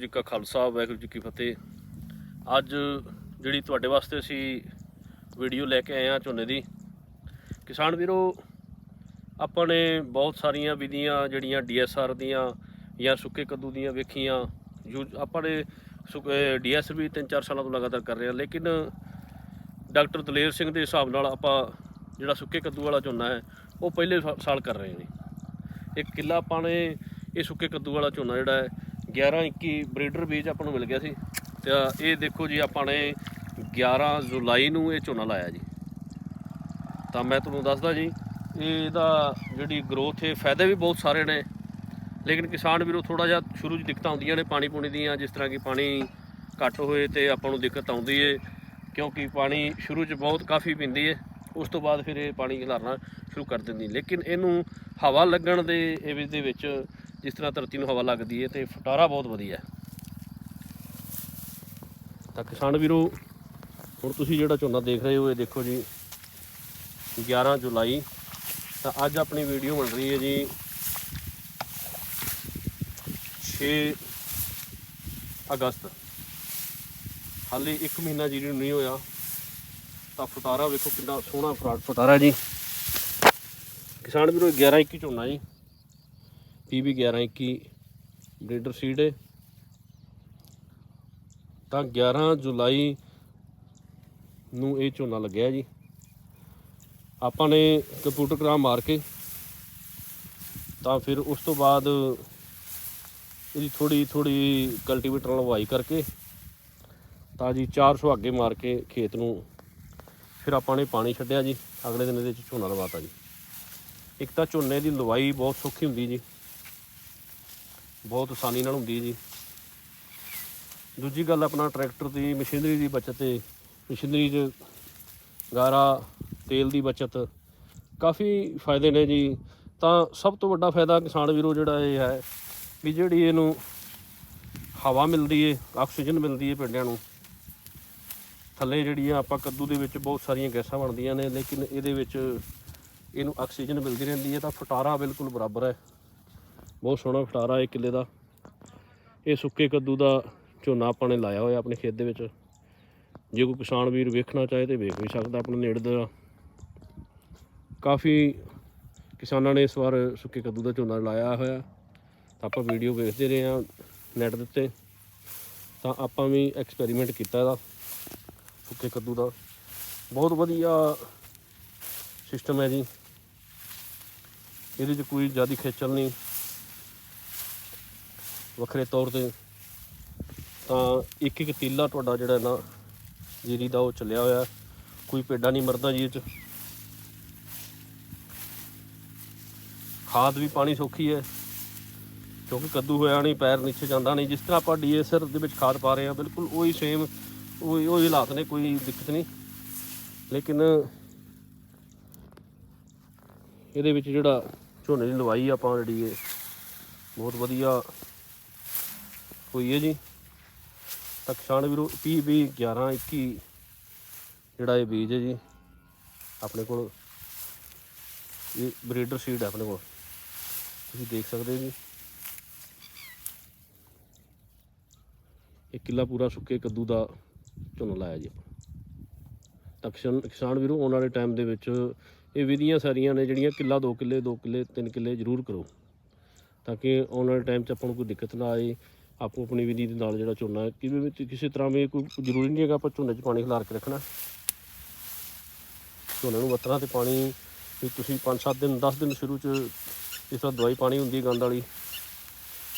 ਜੀ ਕਾ ਖਾਲਸਾ, ਵਾਹਿਗੁਰੂ ਜੀ ਕੀ ਫਤਿਹ। ਅੱਜ ਜਿਹੜੀ ਤੁਹਾਡੇ ਵਾਸਤੇ ਅਸੀਂ ਵੀਡੀਓ ਲੈ ਕੇ ਆਏ ਆ ਝੋਨੇ ਦੀ, ਕਿਸਾਨ ਵੀਰੋ, ਆਪਾਂ ਨੇ ਬਹੁਤ ਸਾਰੀਆਂ ਵਿਧੀਆਂ ਜਿਹੜੀਆਂ ਡੀਐਸਆਰ ਦੀਆਂ ਜਾਂ ਸੁੱਕੇ ਕੱਦੂ ਦੀਆਂ ਵੇਖੀਆਂ, ਯੂ- ਆਪਾਂ ਨੇ ਡੀਐਸ ਵੀ 3-4 ਸਾਲਾਂ ਤੋਂ ਲਗਾਤਾਰ ਕਰ ਰਹੇ ਹਾਂ, ਲੇਕਿਨ ਡਾਕਟਰ ਦਲੇਰ ਸਿੰਘ ਦੇ ਹਿਸਾਬ ਨਾਲ ਆਪਾਂ ਜਿਹੜਾ ਸੁੱਕੇ ਕੱਦੂ ਵਾਲਾ ਝੋਨਾ ਹੈ, ਉਹ ਪਹਿਲੇ ਸਾ- ਸਾਲ ਕਰ ਰਹੇ ਨੇ। ਇੱਕ ਕਿੱਲਾ ਆਪਾਂ ਨੇ ਇਹ ਸੁੱਕੇ ਕੱਦੂ ਵਾਲਾ ਝੋਨਾ ਜਿਹੜਾ ਹੈ 11 21 ਬਰੀਡਰ ਬੀਜ ਆਪਾਂ ਨੂੰ ਮਿਲ ਗਿਆ ਸੀ। ਤੇ ਇਹ ਦੇਖੋ ਜੀ, ਆਪਾਂ ਨੇ 11 ਜੁਲਾਈ ਨੂੰ ਇਹ ਝੋਨਾ ਲਾਇਆ ਜੀ। ਤਾਂ ਮੈਂ ਤੁਹਾਨੂੰ ਦੱਸਦਾ ਜੀ, ਇਹਦਾ ਜਿਹੜੀ ਗਰੋਥ ਹੈ ਫਾਇਦੇ ਵੀ ਬਹੁਤ ਸਾਰੇ ਨੇ। ਲੇਕਿਨ ਕਿਸਾਨ ਵੀਰੋ ਥੋੜਾ ਜਿਹਾ ਸ਼ੁਰੂ 'ਚ ਦਿੱਕਤਾਂ ਆਉਂਦੀਆਂ ਨੇ ਪਾਣੀ ਪੂਣੀ ਦੀਆਂ, ਜਿਸ ਤਰ੍ਹਾਂ ਕਿ ਪਾਣੀ ਘੱਟ ਹੋਏ ਤੇ ਆਪਾਂ ਨੂੰ ਦਿੱਕਤ ਆਉਂਦੀ ਏ, ਕਿਉਂਕਿ ਪਾਣੀ ਸ਼ੁਰੂ 'ਚ ਬਹੁਤ ਕਾਫੀ ਪੀਂਦੀ ਏ। ਉਸ ਤੋਂ ਬਾਅਦ ਫਿਰ ਇਹ ਪਾਣੀ ਖਿਲਾਰਨਾ ਸ਼ੁਰੂ ਕਰ ਦਿੰਦੀ। ਲੇਕਿਨ ਇਹਨੂੰ ਹਵਾ ਲੱਗਣ ਦੇ ਇਹ ਦੇ ਵਿੱਚ ਜਿਸ ਤਰ੍ਹਾਂ ਧਰਤੀ ਨੂੰ ਹਵਾ ਲੱਗਦੀ ਹੈ ਤੇ ਫਟਾਰਾ ਬਹੁਤ ਵਧੀਆ ਤਾਂ ਕਿਸਾਨ ਵੀਰੋ, ਹੁਣ ਤੁਸੀਂ ਜਿਹੜਾ ਝੋਨਾ ਦੇਖ ਰਹੇ ਹੋ, ਇਹ ਦੇਖੋ ਜੀ 11 ਜੁਲਾਈ, ਤਾਂ ਅੱਜ ਆਪਣੀ ਵੀਡੀਓ ਬਣ ਰਹੀ ਹੈ ਜੀ 6 ਅਗਸਤ। ਹਾਲੇ 1 ਮਹੀਨਾ ਜਿਹੜੀ ਨਹੀਂ ਹੋਇਆ, ਤਾਂ ਫਟਾਰਾ ਵੇਖੋ ਕਿੰਨਾ ਸੋਹਣਾ ਫਰਾ- ਫਟਾਰਾ ਜੀ। ਕਿਸਾਨ ਵੀਰੋ 11 21 ਝੋਨਾ ਜੀ। ਪੀਬੀ 11 21 ਬਰੀਡਰ ਸੀਡ ਹੈ ਤਾਂ 11 ਜੁਲਾਈ ਨੂੰ ਇਹ ਝੋਨਾ ਲੱਗਿਆ ਜੀ। ਆਪਾਂ ਨੇ ਕੰਪਿਊਟਰ ਗ੍ਰਾਮ ਮਾਰ ਕੇ ਤਾਂ ਫਿਰ ਉਸ ਤੋਂ ਬਾਅਦ ਇਹਦੀ ਥੋੜੀ ਥੋੜੀ ਕਲਟੀਵੇਟਰ ਨਾਲ ਵਾਈ ਕਰਕੇ ਤਾਂ ਜੀ 400 ਅੱਗੇ ਮਾਰ ਕੇ ਖੇਤ ਨੂੰ ਫਿਰ ਆਪਾਂ ਨੇ ਪਾਣੀ ਛੱਡਿਆ ਜੀ। ਅਗਲੇ ਦਿਨ ਇਹਦੇ ਵਿੱਚ ਝੋਨਾ ਲਵਾਤਾ ਜੀ। ਇੱਕ ਤਾਂ ਝੋਨੇ ਦੀ ਲਵਾਈ ਬਹੁਤ ਸੌਖੀ ਹੁੰਦੀ ਜੀ। ਬਹੁਤ ਆਸਾਨੀ ਨਾਲ ਹੁੰਦੀ ਹੈ ਜੀ। ਦੂਜੀ ਗੱਲ ਆਪਣਾ ਟਰੈਕਟਰ ਦੀ, ਮਸ਼ੀਨਰੀ ਦੀ ਬਚਤ ਤੇ, ਮਸ਼ੀਨਰੀ 'ਚ ਗਾਰਾ, ਤੇਲ ਦੀ ਬਚਤ ਕਾਫੀ ਫਾਇਦੇ ਨੇ ਜੀ। ਤਾਂ ਸਭ ਤੋਂ ਵੱਡਾ ਫਾਇਦਾ ਕਿਸਾਨ ਵੀਰੋ ਜਿਹੜਾ ਇਹ ਹੈ ਵੀ ਜਿਹੜੀ ਇਹਨੂੰ ਹਵਾ ਮਿਲਦੀ ਏ, ਆਕਸੀਜਨ ਮਿਲਦੀ ਏ ਪਿੰਡਾਂ ਨੂੰ। ਥੱਲੇ ਜਿਹੜੀਆਂ ਆਪਾਂ ਕੱਦੂ ਦੇ ਵਿੱਚ ਬਹੁਤ ਸਾਰੀਆਂ ਗੈਸਾਂ ਬਣਦੀਆਂ ਨੇ, ਲੇਕਿਨ ਇਹਦੇ ਵਿੱਚ ਇਹਨੂੰ ਆਕਸੀਜਨ ਮਿਲਦੀ ਰਹਿੰਦੀ ਹੈ ਤਾਂ ਫਟਾਰਾ ਬਿਲਕੁਲ ਬਰਾਬਰ ਹੈ। ਬਹੁਤ ਸੋਹਣਾ ਫਟਾਰਾ ਹੈ ਕਿੱਲੇ ਦਾ। ਇਹ ਸੁੱਕੇ ਕੱਦੂ ਦਾ ਝੋਨਾ ਆਪਾਂ ਨੇ ਲਾਇਆ ਹੋਇਆ ਆਪਣੇ ਖੇਤ ਦੇ ਵਿੱਚ। ਜੇ ਕੋਈ ਕਿਸਾਨ ਵੀਰ ਵੇਖਣਾ ਚਾਹੇ ਤੇ ਵੇਖ ਵੀ ਸਕਦਾ ਆਪਣੇ ਨੇੜੇ ਦਾ। ਕਾਫੀ ਕਿਸਾਨਾਂ ਨੇ ਇਸ ਵਾਰ ਸੁੱਕੇ ਕੱਦੂ ਦਾ ਝੋਨਾ ਲਾਇਆ ਹੋਇਆ। ਤਾਂ ਆਪਾਂ ਵੀਡੀਓ ਵੇਖਦੇ ਰਹੇ ਹਾਂ ਨੈਟ ਦੇ ਉੱਤੇ। ਤਾਂ ਆਪਾਂ ਵੀ ਐਕਸਪੈਰੀਮੈਂਟ ਕੀਤਾ ਇਹਦਾ ਸੁੱਕੇ ਕੱਦੂ ਦਾ। ਬਹੁਤ ਵਧੀਆ ਸਿਸਟਮ ਹੈ ਜੀ। ਇਹਦੇ 'ਚ ਕੋਈ ਜ਼ਿਆਦਾ ਖੇਚਲ ਨਹੀਂ। ਵੱਖਰੇ ਤੌਰ ਤੇ ਤਾਂ ਇੱਕ ਇੱਕ ਤੀਲਾ ਤੁਹਾਡਾ ਜਿਹੜਾ ਨਾ ਜੀਰੀ ਦਾ ਉਹ ਚੱਲਿਆ ਹੋਇਆ। ਕੋਈ ਪੇਡਾ ਨਹੀਂ ਮਰਦਾ ਜੀ ਇਹ 'ਚ। ਖਾਦ ਵੀ ਪਾਣੀ ਸੌਖੀ ਹੈ, ਕਿਉਂਕਿ ਕੱਦੂ ਹੋਇਆ ਨਹੀਂ, ਪੈਰ ਨੀਚੇ ਜਾਂਦਾ ਨਹੀਂ। ਜਿਸ ਤਰ੍ਹਾਂ ਆਪਾਂ ਡੀਐਸਆਰ ਦੇ ਵਿੱਚ ਖਾਦ ਪਾ ਰਹੇ ਹਾਂ, ਬਿਲਕੁਲ ਉਹੀ ਸੇਮ ਉਹੀ ਉਹੀ ਹਾਲਾਤ ਨੇ, ਕੋਈ ਦਿੱਕਤ ਨਹੀਂ। ਲੇਕਿਨ ਇਹਦੇ ਵਿੱਚ ਜਿਹੜਾ ਝੋਨੇ ਦੀ ਲਵਾਈ ਆਪਾਂ ਜਿਹੜੀ ਹੈ ਬਹੁਤ ਵਧੀਆ ਹੋਈ ਹੈ ਜੀ। ਤਾਂ ਕਿਸਾਨ ਵੀਰੋ PB 11 21 ਜਿਹੜਾ ਇਹ ਬੀਜ ਹੈ ਜੀ, ਆਪਣੇ ਕੋਲ ਇਹ ਬਰੀਡਰ ਸੀਡ ਹੈ ਆਪਣੇ ਕੋਲ। ਤੁਸੀਂ ਦੇਖ ਸਕਦੇ ਹੋ ਜੀ। ਇਹ ਕਿੱਲਾ ਪੂਰਾ ਸੁੱਕੇ ਕੱਦੂ ਦਾ ਝੋਨਾ ਲਾਇਆ ਜੀ ਆਪਾਂ। ਤਾਂ ਕਿਸਾਨ ਕਿਸਾਨ ਵੀਰੋ, ਆਉਣ ਵਾਲੇ ਟਾਈਮ ਦੇ ਵਿੱਚ ਇਹ ਵਿਧੀਆਂ ਸਾਰੀਆਂ ਨੇ ਜਿਹੜੀਆਂ ਕਿੱਲਾ 2 ਕਿੱਲੇ 2 ਕਿੱਲੇ 3 ਕਿੱਲੇ ਜ਼ਰੂਰ ਕਰੋ। ਤਾਂ ਕਿ ਆਉਣ ਵਾਲੇ ਟਾਈਮ 'ਚ ਆਪਾਂ ਨੂੰ ਕੋਈ ਦਿੱਕਤ ਨਾ ਆਏ। ਆਪੋ ਆਪਣੀ ਵਿਧੀ ਦੇ ਨਾਲ ਜਿਹੜਾ ਝੋਨਾ ਕਿਵੇਂ ਵਿੱਚ ਕਿਸੇ ਤਰ੍ਹਾਂ ਵੀ ਕੋਈ ਜ਼ਰੂਰੀ ਨਹੀਂ ਹੈਗਾ ਆਪਾਂ ਝੋਨੇ 'ਚ ਪਾਣੀ ਖਿਲਾਰ ਕੇ ਰੱਖਣਾ। ਝੋਨੇ ਨੂੰ ਵੱਤਰਾਂ ਤੇ ਪਾਣੀ ਵੀ ਤੁਸੀਂ 5-7 ਦਿਨ 10 ਦਿਨ ਸ਼ੁਰੂ 'ਚ ਇਸ ਤਰ੍ਹਾਂ ਦਵਾਈ ਪਾਣੀ ਹੁੰਦੀ ਹੈ ਗੰਦ ਵਾਲੀ,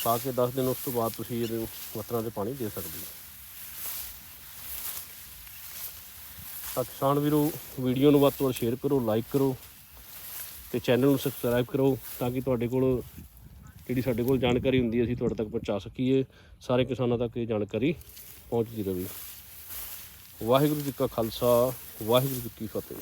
ਪਾ ਕੇ 10 ਦਿਨ ਉਸ ਤੋਂ ਬਾਅਦ ਤੁਸੀਂ ਇਹਨੂੰ ਵੱਤਰਾਂ ਤੇ ਪਾਣੀ ਦੇ ਸਕਦੇ ਹੋ। ਤਾਂ ਕਿਸਾਨ ਵੀਰੋ, ਵੀਡੀਓ ਨੂੰ ਵੱਧ ਤੋਂ ਵੱਧ ਸ਼ੇਅਰ ਕਰੋ ਲਾਈਕ ਕਰੋ ਤੇ ਚੈਨਲ ਨੂੰ ਸਬਸਕ੍ਰਾਈਬ ਕਰੋ ਤਾਂ ਕਿ ਤੁਹਾਡੇ ਕੋਲ ਜਿਹੜੀ ਸਾਡੇ ਕੋਲ ਜਾਣਕਾਰੀ ਹੁੰਦੀ ਹੈ, ਅਸੀਂ ਤੁਹਾਡੇ ਤੱਕ ਪਹੁੰਚਾ ਸਕੀਏ। ਸਾਰੇ ਕਿਸਾਨਾਂ ਤੱਕ ਇਹ ਜਾਣਕਾਰੀ ਪਹੁੰਚਦੀ ਰਹੇ ਵਾਹਿਗੁਰੂ ਜੀ ਕਾ ਖਾਲਸਾ, ਵਾਹਿਗੁਰੂ ਜੀ ਕੀ ਫਤਿਹ।